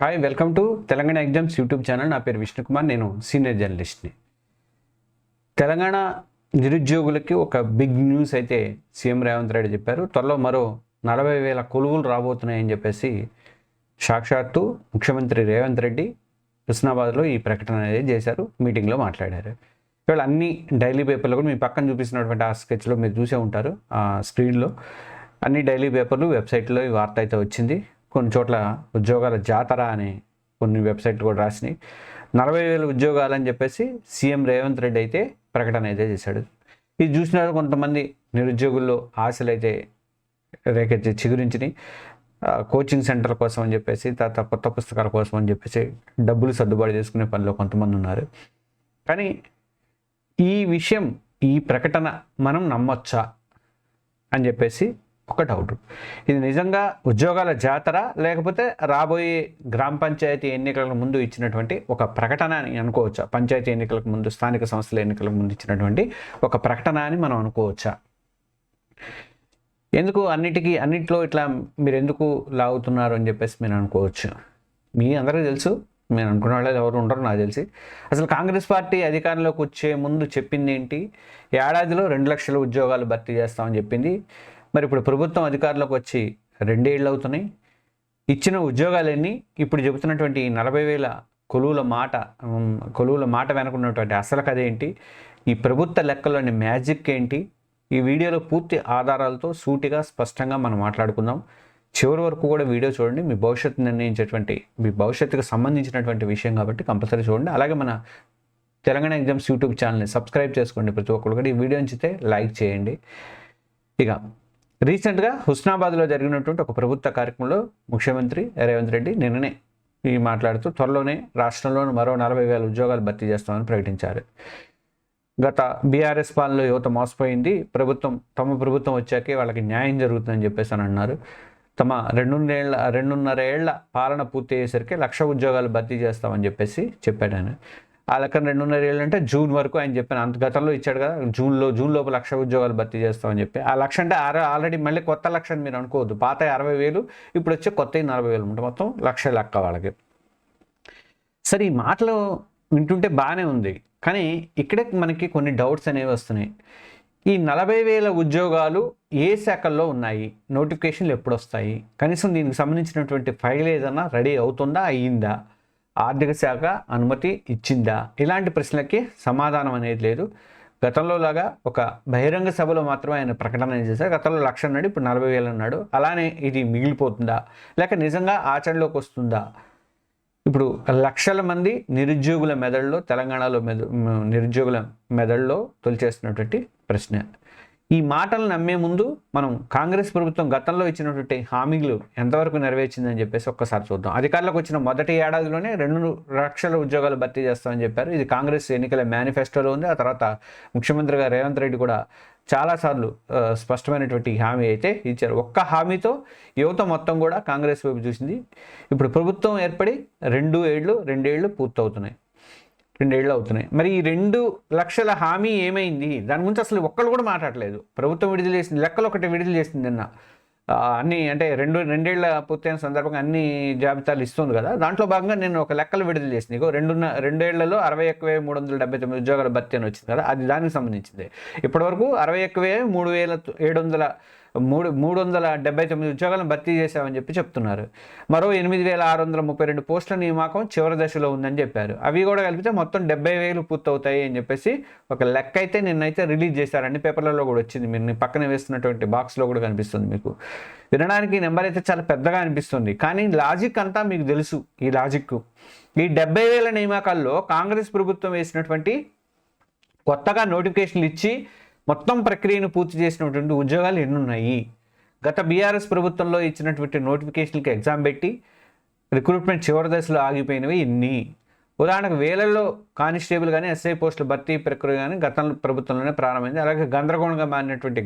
Hi welcome to Telangana exams YouTube channel నా పేరు విష్ణుకుమార్ నేను సీనియర్ జర్నలిస్ట్ని తెలంగాణ నిరుద్యోగులకి ఒక బిగ్ న్యూస్ అయితే సీఎం రేవంత్ రెడ్డి చెప్పారు. త్వరలో మరో నలభై వేల కొలువులు రాబోతున్నాయని చెప్పేసి సాక్షాత్తు ముఖ్యమంత్రి రేవంత్ రెడ్డి హుస్నాబాద్లో ఈ ప్రకటన అనేది చేశారు మీటింగ్లో మాట్లాడారు. ఇవాళ అన్ని డైలీ పేపర్లు కూడా మీ పక్కన చూపిస్తున్నటువంటి ఆ స్కెచ్లో మీరు చూసే ఉంటారు ఆ స్క్రీన్లో అన్ని డైలీ పేపర్లు వెబ్సైట్లో ఈ వార్త అయితే వచ్చింది. కొన్ని చోట్ల ఉద్యోగాల జాతర అని కొన్ని వెబ్సైట్లు కూడా రాసినాయి. నలభై వేల ఉద్యోగాలు అని చెప్పేసి సీఎం రేవంత్ రెడ్డి అయితే ప్రకటన అయితే చేశాడు. ఇది చూసినారు కొంతమంది నిరుద్యోగుల్లో ఆశలు అయితే రేకెత్తి చిగురించినాయి. కోచింగ్ సెంటర్ కోసం అని చెప్పేసి తర్వాత కొత్త పుస్తకాల కోసం అని చెప్పేసి డబ్బులు సర్దుబాటు చేసుకునే పనిలో కొంతమంది ఉన్నారు. కానీ ఈ విషయం ఈ ప్రకటన మనం నమ్మొచ్చా అని చెప్పేసి ఒక డౌట్ ఇది నిజంగా ఉద్యోగాల జాతర లేకపోతే రాబోయే గ్రామ పంచాయతీ ఎన్నికలకు ముందు ఇచ్చినటువంటి ఒక ప్రకటన అని అనుకోవచ్చా? పంచాయతీ ఎన్నికలకు ముందు స్థానిక సంస్థల ఎన్నికలకు ముందు ఇచ్చినటువంటి ఒక ప్రకటన అని మనం అనుకోవచ్చా? ఎందుకు అన్నిటికీ అన్నిట్లో ఇట్లా మీరు ఎందుకు లాగుతున్నారు అని చెప్పేసి మీరు అనుకోవచ్చు. మీ అందరికీ తెలుసు. నేను అనుకున్న వాళ్ళు ఎవరు ఉండరు నాకు తెలిసి. అసలు కాంగ్రెస్ పార్టీ అధికారంలోకి వచ్చే ముందు చెప్పింది ఏంటి? ఏడాదిలో రెండు లక్షల ఉద్యోగాలు భర్తీ చేస్తామని చెప్పింది. మరి ఇప్పుడు ప్రభుత్వం అధికారంలోకి వచ్చి రెండేళ్ళు అవుతున్నాయి. ఇచ్చిన ఉద్యోగాలన్నీ ఇప్పుడు చెబుతున్నటువంటి నలభై వేల కొలువుల మాట కొలువుల మాట వెనుకున్నటువంటి అసలు కథ ఏంటి? ఈ ప్రభుత్వ లెక్కలోని మ్యాజిక్ ఏంటి? ఈ వీడియోలో పూర్తి ఆధారాలతో సూటిగా స్పష్టంగా మనం మాట్లాడుకుందాం. చివరి వరకు కూడా వీడియో చూడండి. మీ భవిష్యత్తు నిర్ణయించేటువంటి మీ భవిష్యత్తుకు సంబంధించినటువంటి విషయం కాబట్టి కంపల్సరీ చూడండి. అలాగే మన తెలంగాణ ఎగ్జామ్స్ యూట్యూబ్ ఛానల్ని సబ్స్క్రైబ్ చేసుకోండి ప్రతి ఒక్కరు కూడా. ఈ వీడియో నచ్చితే లైక్ చేయండి. ఇక రీసెంట్గా హుస్నాబాద్లో జరిగినటువంటి ఒక ప్రభుత్వ కార్యక్రమంలో ముఖ్యమంత్రి రేవంత్ రెడ్డి నిన్ననే ఈ మాట్లాడుతూ త్వరలోనే రాష్ట్రంలోని మరో నలభై వేల ఉద్యోగాలు భర్తీ చేస్తామని ప్రకటించారు. గత బీఆర్ఎస్ పాలనలో యువత మోసపోయింది. ప్రభుత్వం తమ ప్రభుత్వం వచ్చాకే వాళ్ళకి న్యాయం జరుగుతుందని చెప్పేసి అని అన్నారు. తమ రెండున్నేళ్ళ రెండున్నర ఏళ్ళ పాలన పూర్తి అయ్యేసరికి లక్ష ఉద్యోగాలు భర్తీ చేస్తామని చెప్పేసి చెప్పాడు ఆయన. ఆ లెక్కన రెండున్నర ఏళ్ళు అంటే జూన్ వరకు ఆయన చెప్పాను అంత గతంలో ఇచ్చాడు కదా జూన్లో జూన్ లోపు లక్ష ఉద్యోగాలు భర్తీ చేస్తామని చెప్పి. ఆ లక్ష అంటే ఆర ఆల్రెడీ మళ్ళీ కొత్త లక్ష అని మీరు అనుకోవద్దు. పాత అరవై వేలు ఇప్పుడు వచ్చే కొత్త నలభై వేలు ఉంటాయి మొత్తం లక్ష లెక్క వాళ్ళకి. సరే ఈ మాటలు వింటుంటే బాగానే ఉంది. కానీ ఇక్కడే మనకి కొన్ని డౌట్స్ అనేవి వస్తున్నాయి. ఈ నలభై వేల ఉద్యోగాలు ఏ శాఖల్లో ఉన్నాయి? నోటిఫికేషన్లు ఎప్పుడు వస్తాయి కనీసం దీనికి సంబంధించినటువంటి ఫైల్ ఏదన్నా రెడీ అవుతుందా? అయ్యిందా ఆర్థిక శాఖ అనుమతి ఇచ్చిందా? ఇలాంటి ప్రశ్నలకి సమాధానం అనేది లేదు. గతంలో లాగా ఒక బహిరంగ సభలో మాత్రమే ఆయన ప్రకటన చేశారు. గతంలో లక్ష అన్నాడు ఇప్పుడు నలభై వేలు అన్నాడు అలానే ఇది మిగిలిపోతుందా? లేక నిజంగా ఆచరణలోకి వస్తుందా? ఇప్పుడు లక్షల మంది నిరుద్యోగుల మెదడులో తెలంగాణలో మెద నిరుద్యోగుల మెదడులో తొలిచేస్తున్నటువంటి ప్రశ్న. ఈ మాటలు నమ్మే ముందు మనం కాంగ్రెస్ ప్రభుత్వం గతంలో ఇచ్చినటువంటి హామీలు ఎంతవరకు నెరవేర్చిందని చెప్పేసి ఒక్కసారి చూద్దాం. అధికారులకు వచ్చిన మొదటి ఏడాదిలోనే రెండు లక్షల ఉద్యోగాలు భర్తీ చేస్తామని చెప్పారు. ఇది కాంగ్రెస్ ఎన్నికల మేనిఫెస్టోలో ఉంది. ఆ తర్వాత ముఖ్యమంత్రిగా రేవంత్ రెడ్డి కూడా చాలాసార్లు స్పష్టమైనటువంటి హామీ అయితే ఇచ్చారు. ఒక్క హామీతో యువత మొత్తం కూడా కాంగ్రెస్ వైపు చూసింది. ఇప్పుడు ప్రభుత్వం ఏర్పడి రెండు ఏళ్ళు రెండేళ్ళు పూర్తవుతున్నాయి. రెండేళ్ళు అవుతున్నాయి. మరి ఈ రెండు లక్షల హామీ ఏమైంది? దాని గురించి అసలు ఒక్కళ్ళు కూడా మాట్లాడలేదు. ప్రభుత్వం విడుదల చేసింది లెక్కలు ఒకటి విడుదల చేసింది నిన్న. అన్ని అంటే రెండు రెండేళ్ళ పూర్తయిన సందర్భంగా అన్ని జాబితాలు ఇస్తుంది కదా. దాంట్లో భాగంగా నేను ఒక లెక్కలు విడుదల చేసింది. ఇగో రెండున్న రెండేళ్ళలో అరవై ఒక్క వేల మూడు వందల డెబ్బై తొమ్మిది ఉద్యోగాల భర్తీ అని వచ్చింది కదా. అది దానికి సంబంధించింది. ఇప్పటివరకు అరవై ఒక్క వేల మూడు వేల ఏడు వందల మూడు మూడు వందల డెబ్బై తొమ్మిది ఉద్యోగాలను భర్తీ చేశామని చెప్పి చెప్తున్నారు. మరో ఎనిమిది వేల ఆరు వందల ముప్పై రెండు పోస్టుల నియామకం చివరి దశలో ఉందని చెప్పారు. అవి కూడా కలిపితే మొత్తం డెబ్బై వేలు పూర్తవుతాయి అని చెప్పేసి ఒక లెక్క అయితే నిన్నైతే రిలీజ్ చేశారు అన్ని పేపర్లలో కూడా వచ్చింది. మీరు పక్కన వేస్తున్నటువంటి బాక్స్లో కూడా కనిపిస్తుంది మీకు. వినడానికి నెంబర్ అయితే చాలా పెద్దగా అనిపిస్తుంది. కానీ లాజిక్ అంతా మీకు తెలుసు ఈ లాజిక్ ఈ డెబ్బై వేల నియామకాల్లో కాంగ్రెస్ ప్రభుత్వం వేసినటువంటి కొత్తగా నోటిఫికేషన్లు ఇచ్చి మొత్తం ప్రక్రియను పూర్తి చేసినటువంటి ఉద్యోగాలు ఎన్ని ఉన్నాయి గత బీఆర్ఎస్ ప్రభుత్వంలో ఇచ్చినటువంటి నోటిఫికేషన్కి ఎగ్జామ్ పెట్టి రిక్రూట్మెంట్ చివరి దశలో ఆగిపోయినవి ఎన్ని? ఉదాహరణకు వేలల్లో కానిస్టేబుల్ కానీ ఎస్ఐ పోస్టుల భర్తీ ప్రక్రియ కానీ గత ప్రభుత్వంలోనే ప్రారంభమైంది. అలాగే గందరగోళంగా మారినటువంటి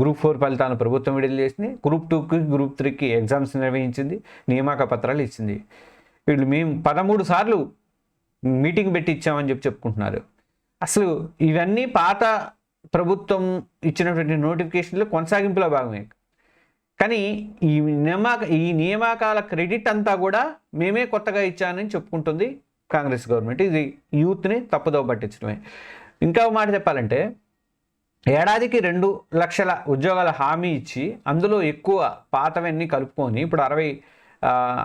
గ్రూప్ ఫోర్ ఫలితాలను ప్రభుత్వం విడుదల చేసింది. గ్రూప్ టూకి గ్రూప్ త్రీకి ఎగ్జామ్స్ నిర్వహించింది. నియామక పత్రాలు ఇచ్చింది. వీళ్ళు మేము పదమూడు సార్లు మీటింగ్ పెట్టి ఇచ్చామని చెప్పి చెప్పుకుంటున్నారు. అసలు ఇవన్నీ పాత ప్రభుత్వం ఇచ్చినటువంటి నోటిఫికేషన్లు కొనసాగింపులో భాగమే. కానీ ఈ నియామక ఈ నియామకాల క్రెడిట్ అంతా కూడా మేమే కొత్తగా ఇచ్చానని చెప్పుకుంటుంది కాంగ్రెస్ గవర్నమెంట్. ఇది యూత్ని తప్పుదోవ పట్టించడమే. ఇంకా మాట చెప్పాలంటే ఏడాదికి రెండు లక్షల ఉద్యోగాల హామీ ఇచ్చి అందులో ఎక్కువ పాతవన్నీ కలుపుకొని ఇప్పుడు అరవై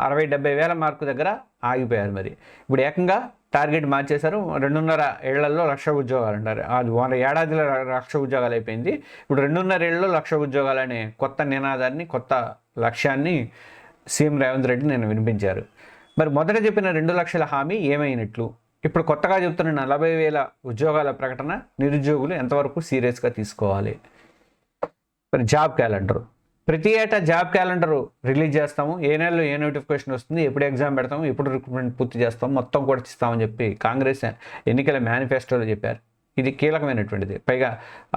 అరవై డెబ్బై వేల మార్కు దగ్గర ఆగిపోయారు మరి. ఇప్పుడు ఏకంగా టార్గెట్ మార్చేశారు. రెండున్నర ఏళ్ళలో లక్ష ఉద్యోగాలు అంటారు. అది వన్ ఏడాదిలో లక్ష ఉద్యోగాలు అయిపోయింది. ఇప్పుడు రెండున్నర ఏళ్ళలో లక్ష ఉద్యోగాలు అనే కొత్త నినాదాన్ని కొత్త లక్ష్యాన్ని సీఎం రేవంత్ రెడ్డి నేను వినిపించారు. మరి మొదట చెప్పిన రెండు లక్షల హామీ ఏమైనట్లు? ఇప్పుడు కొత్తగా చెప్తున్న నలభై వేల ఉద్యోగాల ప్రకటన నిరుద్యోగులు ఎంతవరకు సీరియస్గా తీసుకోవాలి? మరి జాబ్ క్యాలెండర్. ప్రతి ఏటా జాబ్ క్యాలెండర్ రిలీజ్ చేస్తాము. ఏ నెలలో ఏ నోటిఫికేషన్ వస్తుంది ఎప్పుడు ఎగ్జామ్ పెడతాము ఎప్పుడు రిక్రూట్మెంట్ పూర్తి చేస్తాం మొత్తం కూడా ఇస్తామని చెప్పి కాంగ్రెస్ ఎన్నికల మేనిఫెస్టోలో చెప్పారు. ఇది కీలకమైనటువంటిది. పైగా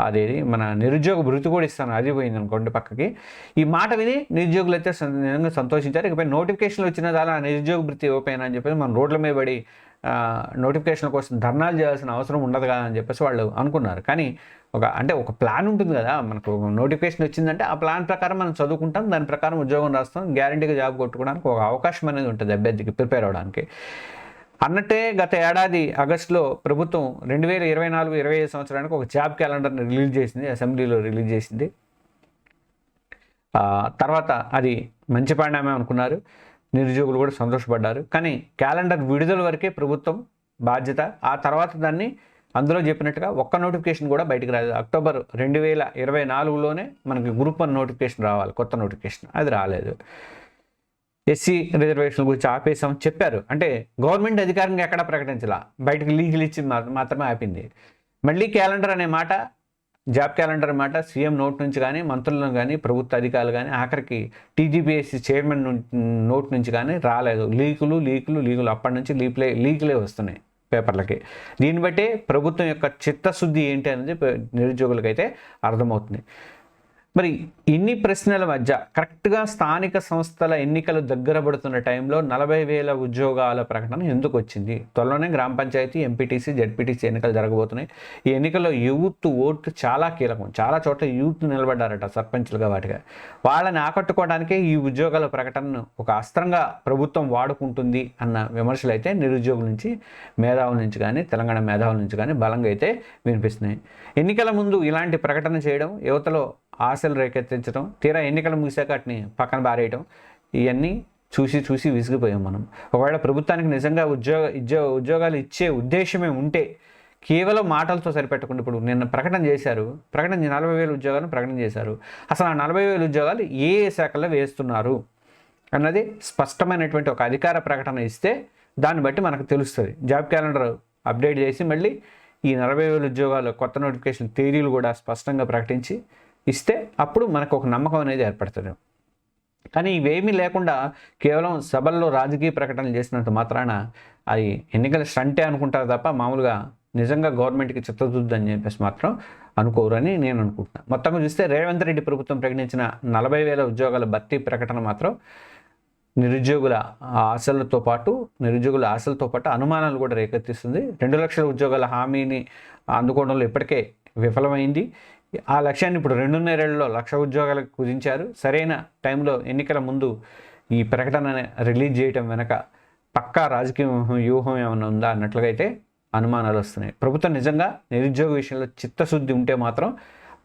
అదేది మన నిరుద్యోగ భృతి కూడా ఇస్తాను. అది పోయింది అనుకోండి పక్కకి. ఈ మాట విని నిరుద్యోగులు అయితే నిజంగా సంతోషించారు. ఇకపై నోటిఫికేషన్లు వచ్చిన దాని ఆ నిరుద్యోగ భృతి ఓపెన్ అని చెప్పేసి మనం రోడ్ల మీద పడి నోటిఫికేషన్ల నోటిఫికేషన్ కోసం ధర్నాలు చేయాల్సిన అవసరం ఉండదు కదా అని చెప్పేసి వాళ్ళు అనుకున్నారు. కానీ ఒక అంటే ఒక ప్లాన్ ఉంటుంది కదా. మనకు నోటిఫికేషన్ వచ్చిందంటే ఆ ప్లాన్ ప్రకారం మనం చదువుకుంటాం. దాని ప్రకారం ఉద్యోగం రాస్తాం. గ్యారంటీగా జాబ్ కొట్టుకోవడానికి ఒక అవకాశం అనేది ఉంటుంది అభ్యర్థికి ప్రిపేర్ అవ్వడానికి. అన్నట్టే గత ఏడాది ఆగస్టులో ప్రభుత్వం రెండు వేల ఇరవై నాలుగు ఇరవై ఐదు సంవత్సరానికి ఒక జాబ్ క్యాలెండర్ని రిలీజ్ చేసింది అసెంబ్లీలో రిలీజ్ చేసింది. తర్వాత అది మంచి పరిణామం అనుకున్నారు. నిరుద్యోగులు కూడా సంతోషపడ్డారు. కానీ క్యాలెండర్ విడుదల వరకే ప్రభుత్వం బాధ్యత. ఆ తర్వాత దాన్ని అందులో చెప్పినట్టుగా ఒక్క నోటిఫికేషన్ కూడా బయటకు రాలేదు. అక్టోబర్ రెండు వేల ఇరవై నాలుగులోనే మనకి గ్రూప్ వన్ నోటిఫికేషన్ రావాలి కొత్త నోటిఫికేషన్. అది రాలేదు. ఎస్సీ రిజర్వేషన్ గురించి ఆపేసాం చెప్పారు. అంటే గవర్నమెంట్ అధికారంగా ఎక్కడ ప్రకటించలా? బయటకు లీగల్ ఇచ్చి మాత్రమే ఆపింది. మళ్ళీ క్యాలెండర్ అనే మాట జాబ్ క్యాలెండర్ మాట సీఎం నోట్ నుంచి కానీ మంత్రులను కానీ ప్రభుత్వ అధికారులు కానీ ఆఖరికి టీజీపీఎస్సీ చైర్మన్ నోట్ నుంచి కానీ రాలేదు. లీకులు లీకులు లీకులు అప్పటి నుంచి లీకులే లీకులే వస్తున్నాయి పేపర్లకి. దీన్ని బట్టే ప్రభుత్వం యొక్క చిత్తశుద్ధి ఏంటి అనేది నిరుద్యోగులకైతే అర్థమవుతుంది. మరి ఇన్ని ప్రశ్నల మధ్య కరెక్ట్గా స్థానిక సంస్థల ఎన్నికలు దగ్గర పడుతున్న టైంలో నలభై వేల ఉద్యోగాల ప్రకటన ఎందుకు వచ్చింది? త్వరలోనే గ్రామ పంచాయతీ ఎంపీటీసీ జెడ్పీటీసీ ఎన్నికలు జరగబోతున్నాయి. ఈ ఎన్నికల్లో యూత్ ఓటు చాలా కీలకం. చాలా చోట్ల యూత్ నిలబడ్డారట సర్పంచ్లుగా వాటిగా. వాళ్ళని ఆకట్టుకోవడానికే ఈ ఉద్యోగాల ప్రకటనను ఒక అస్త్రంగా ప్రభుత్వం వాడుకుంటుంది అన్న విమర్శలు అయితే నిరుద్యోగుల నుంచి మేధావుల నుంచి కానీ తెలంగాణ మేధావుల నుంచి కానీ బలంగా అయితే వినిపిస్తున్నాయి. ఎన్నికల ముందు ఇలాంటి ప్రకటన చేయడం యువతలో ఆశ సమస్యలు రేకెత్తించడం తీరా ఎన్నికలు ముగిసాక వాటిని పక్కన బారేయడం ఇవన్నీ చూసి చూసి విసిగిపోయాం మనం. ఒకవేళ ప్రభుత్వానికి నిజంగా ఉద్యోగ ఉద్యోగ ఉద్యోగాలు ఇచ్చే ఉద్దేశమే ఉంటే కేవలం మాటలతో సరిపెట్టకుండా ఇప్పుడు నిన్న ప్రకటన చేశారు. ప్రకటన నలభై వేల ఉద్యోగాలను ప్రకటన చేశారు. అసలు ఆ నలభై వేల ఉద్యోగాలు ఏ ఏ శాఖల్లో వేస్తున్నారు అన్నది స్పష్టమైనటువంటి ఒక అధికార ప్రకటన ఇస్తే దాన్ని బట్టి మనకు తెలుస్తుంది. జాబ్ క్యాలెండర్ అప్డేట్ చేసి మళ్ళీ ఈ నలభై వేల ఉద్యోగాలు కొత్త నోటిఫికేషన్ తేదీలు కూడా స్పష్టంగా ప్రకటించి ఇస్తే అప్పుడు మనకు ఒక నమ్మకం అనేది ఏర్పడుతుంది. కానీ ఇవేమీ లేకుండా కేవలం సభల్లో రాజకీయ ప్రకటనలు చేసినంత మాత్రాన అది ఎన్నికల స్టంటే అనుకుంటారు తప్ప మామూలుగా నిజంగా గవర్నమెంట్కి చిత్తశుద్ధి అని చెప్పేసి మాత్రం అనుకోరని నేను అనుకుంటున్నాను మొత్తంగా చూస్తే రేవంత్ రెడ్డి ప్రభుత్వం ప్రకటించిన నలభై వేల ఉద్యోగాల భర్తీ ప్రకటన మాత్రం నిరుద్యోగుల ఆశలతో పాటు నిరుద్యోగుల ఆశలతో పాటు అనుమానాలు కూడా రేకెత్తిస్తుంది. రెండు లక్షల ఉద్యోగాల హామీని అందుకోవడంలో ఇప్పటికే విఫలమైంది. ఆ లక్ష్యాన్ని ఇప్పుడు రెండున్నరేళ్ళలో లక్ష ఉద్యోగాలకు కుదించారు. సరైన టైంలో ఎన్నికల ముందు ఈ ప్రకటన రిలీజ్ చేయటం వెనక పక్కా రాజకీయ వ్యూహం- ఏమైనా ఉందా అన్నట్లుగా అయితే అనుమానాలు వస్తున్నాయి. ప్రభుత్వం నిజంగా నిరుద్యోగ విషయంలో చిత్తశుద్ధి ఉంటే మాత్రం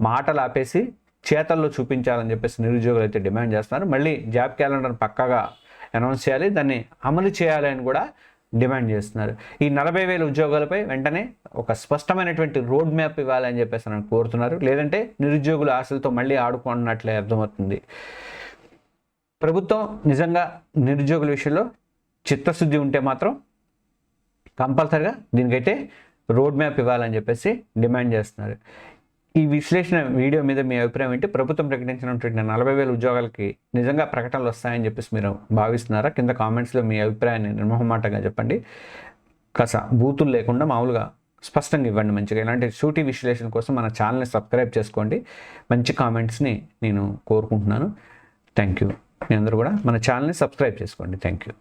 మాటలు ఆపేసి చేతల్లో చూపించాలని చెప్పేసి నిరుద్యోగులు అయితే డిమాండ్ చేస్తున్నారు. మళ్ళీ జాబ్ క్యాలెండర్ పక్కాగా అనౌన్స్ చేయాలి. దాన్ని అమలు చేయాలి అని కూడా డిమాండ్ చేస్తున్నారు. ఈ నలభై వేల ఉద్యోగాలపై వెంటనే ఒక స్పష్టమైనటువంటి రోడ్ మ్యాప్ ఇవ్వాలని చెప్పేసి నన్ను కోరుతున్నారు. లేదంటే నిరుద్యోగుల ఆశలతో మళ్ళీ ఆడుకున్నట్లే అర్థమవుతుంది. ప్రభుత్వం నిజంగా నిరుద్యోగుల విషయంలో చిత్తశుద్ధి ఉంటే మాత్రం కంపల్సరిగా దీనికైతే రోడ్ మ్యాప్ ఇవ్వాలని చెప్పేసి డిమాండ్ చేస్తున్నారు. ఈ విశ్లేషణ వీడియో మీద మీ అభిప్రాయం ఏంటి? ప్రభుత్వం ప్రకటించినటువంటి నలభై వేల ఉద్యోగాలకి నిజంగా ప్రకటనలు వస్తాయని చెప్పేసి మీరు భావిస్తున్నారా? కింద కామెంట్స్లో మీ అభిప్రాయాన్ని నిర్మహమాటంగా చెప్పండి. కాస బూతులు లేకుండా మామూలుగా స్పష్టంగా ఇవ్వండి మంచిగా. ఇలాంటి షూటింగ్ విశ్లేషణ కోసం మన ఛానల్ని సబ్స్క్రైబ్ చేసుకోండి. మంచి కామెంట్స్ని నేను కోరుకుంటున్నాను. Thank you. మీ అందరూ కూడా మన ఛానల్ని సబ్స్క్రైబ్ చేసుకోండి. Thank you.